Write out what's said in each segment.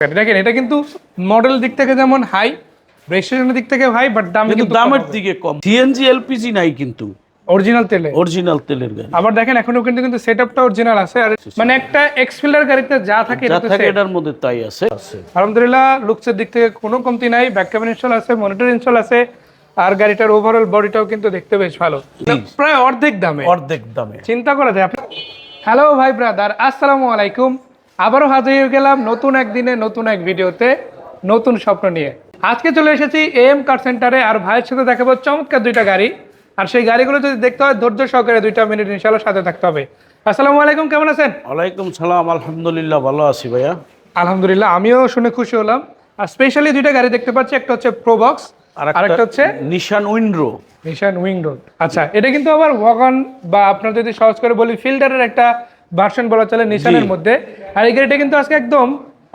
দেখেন এটা কিন্তু মডেল দিক থেকে যেমন হাই রেজিস্ট্রেশনের দিক থেকে হাই বাট দাম কিন্তু দামের দিকে কম। সিএনজি এলপিজি নাই কিন্তু। অরিজিনাল তেলে। অরিজিনাল তেলের গাড়ি। আবার দেখেন এখনও কিন্তু কিন্তু সেটআপটা অরিজিনাল আছে। আর মানে একটা এক্সফিল্ডার গাড়িতে যা থাকে যা থাকে এটার মধ্যে তাই আছে। আলহামদুলিল্লাহ লুকসের দিক থেকে কোনো কমতি নাই। ব্যাক ক্যাবিন ইনস্টল আছে মনিটর ইনস্টল আছে। আর গাড়িটার ওভারঅল বডিটাও কিন্তু দেখতে বেশ ভালো। প্রায় অর্ধেক দামে। অর্ধেক দামে। চিন্তা করা যায়। হ্যালো ভাই ব্রাদার আসসালামু আলাইকুম। আবারও হাজির হয়ে গেলাম নতুন একদিনে নতুন এক ভিডিওতে নতুন স্বপ্ন নিয়ে। আজকে চলে এসেছি এম কার সেন্টারে আর ভাইয়ের সাথে দেখাবো চমৎকার দুইটা গাড়ি। আর সেই গাড়িগুলো যদি দেখতে হয় ধৈর্য সহকারে দুইটা মিনিট ইনশাল্লাহ সাথে থাকতে হবে। আসসালামু আলাইকুম কেমন আছেন? ওয়ালাইকুম সালাম আলহামদুলিল্লাহ ভালো আছি ভাইয়া। আলহামদুলিল্লাহ আমিও শুনে খুশি হলাম। আর স্পেশালি দুইটা গাড়ি দেখতে পাচ্ছি একটা হচ্ছে প্রোবক্স আর একটা হচ্ছে নিশান উইন্ড্রো নিশান উইং রোড আচ্ছা এটা কিন্তু আবার ওয়াগন বা আপনার যদি সহজ করে বলি ফিল্ডারের একটা ভার্সন বলা চলে নিশানের মধ্যে। আর এই গাড়িটা কিন্তু আজকে একদম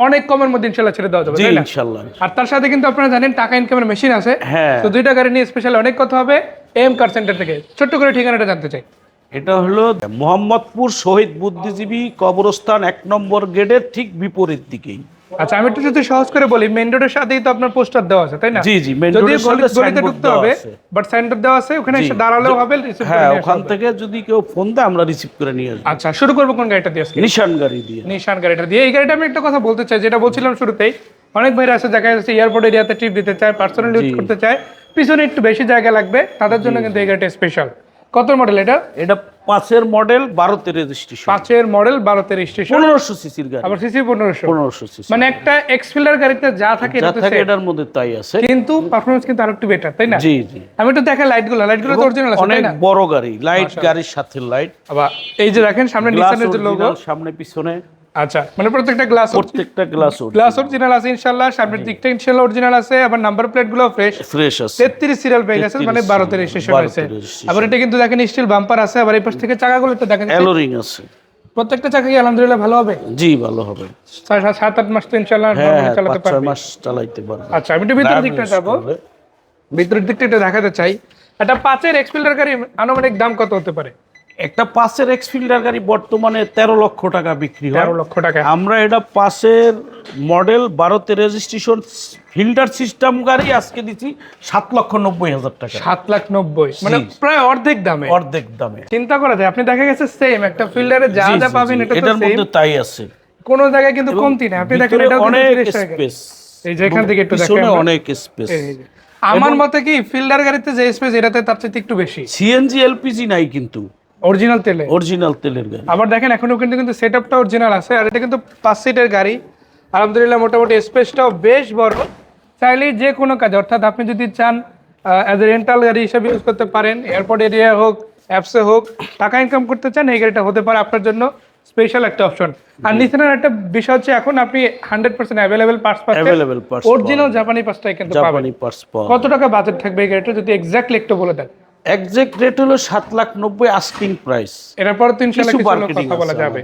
অনেক কমের মধ্যে ইনশাল্লাহ ছেড়ে দেওয়া যাবে ইনশাল্লাহ আর তার সাথে কিন্তু আপনারা জানেন টাকা ইনকামের মেশিন আছে। হ্যাঁ। তো দুইটা গাড়ি নিয়ে স্পেশাল অনেক কথা হবে। এম কার সেন্টার থেকে। ছোট্ট করে ঠিকানাটা জানতে চাই। এটা হলো মোহাম্মদপুর শহীদ বুদ্ধিজীবী কবরস্থান এক নম্বর গেটের ঠিক বিপরীত দিকেই। আচ্ছা আমি একটু যদি সহজ করে বলি মেন রোডের সাথেই তো আপনার পোস্টার দেওয়া আছে তাই না? জি জি মেন রোডের সাথে গলি- গলিতে ঢুকতে হবে বাট সাইনবোর্ড দেওয়া আছে ওখানে এসে দাঁড়ালেও হবে করে হ্যাঁ ওখান থেকে যদি কেউ ফোন দেয় আমরা রিসিভ করে নিয়ে আসব। আচ্ছা শুরু করব কোন গাড়িটা দিয়ে আজকে? নিশান গাড়ি দিয়ে। নিশান গাড়িটা দিয়ে। এই গাড়িটা আমি একটা কথা বলতে চাই যেটা বলছিলাম শুরুতেই। অনেক ভাইরা আছে দেখা যাচ্ছে এয়ারপোর্ট এরিয়াতে ট্রিপ দিতে চায় পার্সোনাল ইউজ করতে চায়। পিছনে একটু বেশি জায়গা লাগবে তাদের জন্য কিন্তু এই গাড়িটা স্পেশাল কত মডেল এটা? এটা পাঁচের মডেল বারোতে রেজিস্ট্রেশন পাঁচের মডেল বারোতে রেজিস্ট্রেশন পনেরোশো সিসির গাড়ি। আবার সিসি পনেরোশো। পনেরোশো সিসি মানে একটা এক্সফিল্ডার গাড়িতে যা থাকে যা থাকে এটার মধ্যে তাই আছে। কিন্তু পারফরমেন্স কিন্তু আরেকটু বেটার তাই না? জি জি। আমি একটু দেখা লাইটগুলো লাইটগুলো তো অরিজিনাল আছে অনেক বড় গাড়ি লাইট গাড়ির সাথে লাইট আবার এই যে দেখেন সামনে নিসানের যে লোগো সামনে পিছনে। আচ্ছা মানে প্রত্যেকটা গ্লাস প্রত্যেকটা গ্লাস গ্লাস অরিজিনাল আছে ইনশাআল্লাহ সামনের দিকটা ইনশাআল্লাহ অরিজিনাল আছে আবার নাম্বার প্লেটগুলো ফ্রেশ ফ্রেশ আছে। তেত্রিশ সিরিয়াল পেয়ে গেছে মানে বারোতে রেজিস্ট্রেশন 12 হয়েছে। আবার এটা কিন্তু দেখেন স্টিল বাম্পার আছে আবার এই পাশ থেকে চাকাগুলো একটু দেখেন অ্যালোরিং আছে। প্রত্যেকটা চাকা কি আলহামদুলিল্লাহ ভালো হবে? জি ভালো হবে। সাত আট মাস তো ইনশাআল্লাহ হ্যাঁ হ্যাঁ চালাতে ছয় পারবে। মাস পারবে। আচ্ছা আমি একটু ভিতরের দিকটা যাব। ভিতরের দিকটা দেখাতে চাই। একটা পাঁচের এক্সপিল্ডার গাড়ি আনুমানিক দাম কত হতে পারে? একটা পাশের এক্স ফিল্ডার গাড়ি বর্তমানে তেরো লক্ষ টাকা বিক্রি হয়। তেরো লক্ষ টাকা। আমরা এটা পাশের মডেল বারোতে রেজিস্ট্রেশন ফিল্টার সিস্টেম গাড়ি আজকে দিচ্ছি সাত লক্ষ নব্বই হাজার টাকা। সাত লাখ নব্বই। মানে প্রায় অর্ধেক দামে। অর্ধেক দামে। চিন্তা করা যায় আপনি দেখা গেছে সেম একটা ফিল্ডারে যা যা পাবেন এটা এটার মধ্যে তাই আছে। কোন জায়গায় কিন্তু কমতি না আপনি দেখেন এটা অনেক স্পেস এই যে এখান থেকে একটু দেখেন। অনেক স্পেস আমার মতে কি ফিল্ডার গাড়িতে যে স্পেস এটাতে তার চাইতে একটু বেশি। সিএনজি এলপিজি নাই কিন্তু। অরিজিনাল তেলে। অরিজিনাল তেলের গাড়ি। আবার দেখেন এখনও কিন্তু কিন্তু সেটআপটা অরিজিনাল আছে আর এটা কিন্তু পাঁচ সিটের গাড়ি। আলহামদুলিল্লাহ মোটামুটি স্পেসটাও বেশ বড়। চাইলেই যে কোনো কাজ অর্থাৎ আপনি যদি চান অ্যাজ এ রেন্টাল গাড়ি হিসেবে ইউজ করতে পারেন এয়ারপোর্ট এরিয়া হোক অ্যাপসে হোক টাকা ইনকাম করতে চান এই গাড়িটা হতে পারে আপনার জন্য স্পেশাল একটা অপশন আর নিচের একটা বিষয় হচ্ছে এখন আপনি হান্ড্রেড পার্সেন্ট অ্যাভেলেবেল পার্টস পাচ্ছেন। অ্যাভেলেবেল পার্টস অরিজিনাল জাপানি পার্টসটাই কিন্তু পাবেন। জাপানি পার্টস কত টাকা বাজেট থাকবে এই গাড়িটা যদি এক্স্যাক্টলি একটু বলে দেন? এক্সাক্ট রেট হলো সাত লাখ নব্বই আস্কিং প্রাইস এরপর তো ইনশাল্লাহ কিছু কিছু হলেও bargaining কথা বলা যাবে।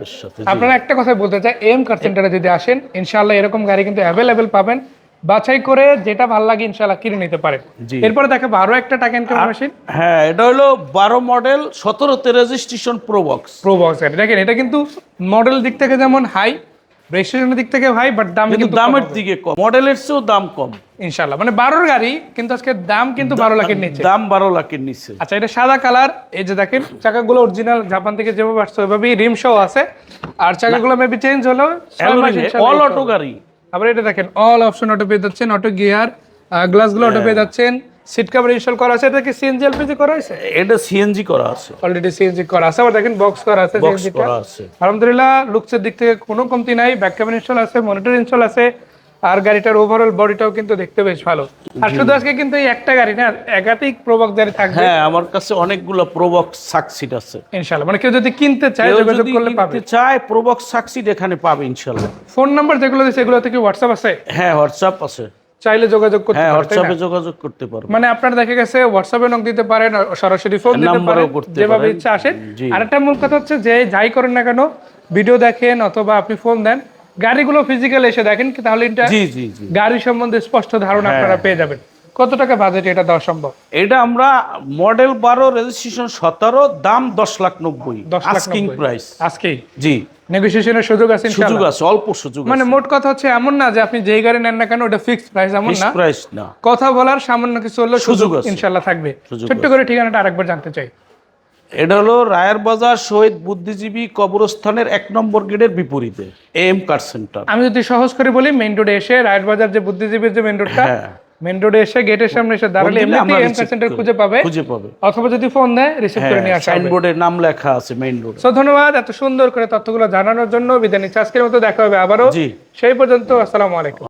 আপনারা একটা কথা বলতে চাই এম কার সেন্টারে যদি আসেন ইনশাআল্লাহ এরকম গাড়ি কিন্তু অ্যাভেলেবেল পাবেন। বাছাই করে যেটা ভালো লাগে ইনশাআল্লাহ কিনে নিতে পারেন। এরপরে দেখাবো আরও একটা টাকা ইনকাম মেশিন হ্যাঁ এটা হলো বারো মডেল সতেরোতে রেজিস্ট্রেশন প্রোবক্স প্রো বক্স গাড়ি দেখেন এটা কিন্তু মডেল দিক থেকে যেমন হাই রেজিস্ট্রেশনের দিক থেকে হাই বাট দাম কিন্তু দামের দিকে কম। মডেলের চেয়েও দাম কম। ইনশাআল্লাহ মানে বারোর গাড়ি কিন্তু আজকে দাম কিন্তু বারো লাখের নিচে। দাম বারো লাখের নিচে। আচ্ছা এটা সাদা কালার এই যে দেখেন চাকাগুলো অরিজিনাল জাপান থেকে যেভাবে আসছে ওইভাবেই রিম সহ আছে। আর চাকাগুলো মেবি চেঞ্জ হলো অল অটো গাড়ি। আবার এটা দেখেন অল অপশন অটো পেয়ে যাচ্ছেন অটো গিয়ার গ্লাসগুলো অটো পেয়ে যাচ্ছেন। সিট কভার ইনস্টল করা আছে? এটা কি সিএনজি এলপিজি করা আছে? এটা সিএনজি করা আছে। অলরেডি সিএনজি করা আছে আবার দেখেন বক্স করা আছে বক্স করা আছে। আলহামদুলিল্লাহ লুকসের দিক থেকে কোনো কমতি নাই ব্যাক ইনস্টল আছে মনিটর ইনস্টল আছে আর গাড়িটার ওভারঅল বডিটাও কিন্তু দেখতে বেশ ভালো। আর শুধু আজকে কিন্তু এই একটা গাড়ি না একাধিক প্রবক গাড়ি থাকবে। হ্যাঁ আমার কাছে অনেকগুলো প্রোবক্স সাকসিড আছে। ইনশাআল্লাহ মানে কেউ যদি কিনতে চায় যোগাযোগ করলে পাবে। কিনতে চায় প্রোবক্স সাকসিড এখানে পাবে ইনশাল্লাহ ফোন নাম্বার যেগুলো দিচ্ছে এগুলো থেকে হোয়াটসঅ্যাপ আছে? হ্যাঁ হোয়াটসঅ্যাপ আছে। চাইলে যোগাযোগ করতে হ্যাঁ? হোয়াটসঅ্যাপে যোগাযোগ করতে পারবে। মানে আপনার দেখা গেছে হোয়াটসঅ্যাপে নক দিতে পারেন সরাসরি ফোন দিতে পারেন যেভাবে ইচ্ছা আসেন। জি। আর একটা মূল কথা হচ্ছে যে যাই করেন না কেন ভিডিও দেখেন অথবা আপনি ফোন দেন গাড়িগুলো ফিজিক্যাল এসে দেখেন তাহলে এটা জি জি জি। গাড়ি সম্বন্ধে স্পষ্ট ধারণা হ্যাঁ। আপনারা পেয়ে যাবেন। কত টাকা বাজেট এটা দেওয়া সম্ভব? এটা আমরা মডেল বারো রেজিস্ট্রেশন সতেরো দাম দশ লাখ নব্বই। 10 লাখ আস্কিং প্রাইস আজকেই জি। নেগোসিয়েশনের সুযোগ আছে সুযোগ আছে অল্প সুযোগ মানে মোট কথা হচ্ছে এমন না যে আপনি যেই গাড়ি নেন না কেন ওটা ফিক্সড প্রাইস এমন না। প্রাইস না। কথা বলার সামান্য কিছু হলো সুযোগ ইনশাআল্লাহ থাকবে। ছোট্ট করে ঠিকানাটা আরেকবার জানতে চাই। এটা হলো রায়ের বাজার শহীদ বুদ্ধিজীবী কবরস্থানের এক নম্বর গেটের বিপরীতে এম কার সেন্টার। আমি যদি সহজ করে বলি মেইন রোডে এসে রায়ের বাজার যে বুদ্ধিজীবীর যে মেইন রোডটা হ্যাঁ। মেইন রোডে এসে গেটের সামনে এসে দাঁড়ালে এম সেন্টার খুঁজে পাবে। খুঁজে পাবে। অথবা যদি ফোন দেয় রিসিভ করে নিয়ে আসা সাইনবোর্ডের নাম লেখা আছে মেইন রোড সো ধন্যবাদ এত সুন্দর করে তথ্যগুলো জানানোর জন্য। বিদায় নিচ্ছি। আজকের মতো দেখা হবে আবারও। সেই পর্যন্ত আসসালামু আলাইকুম।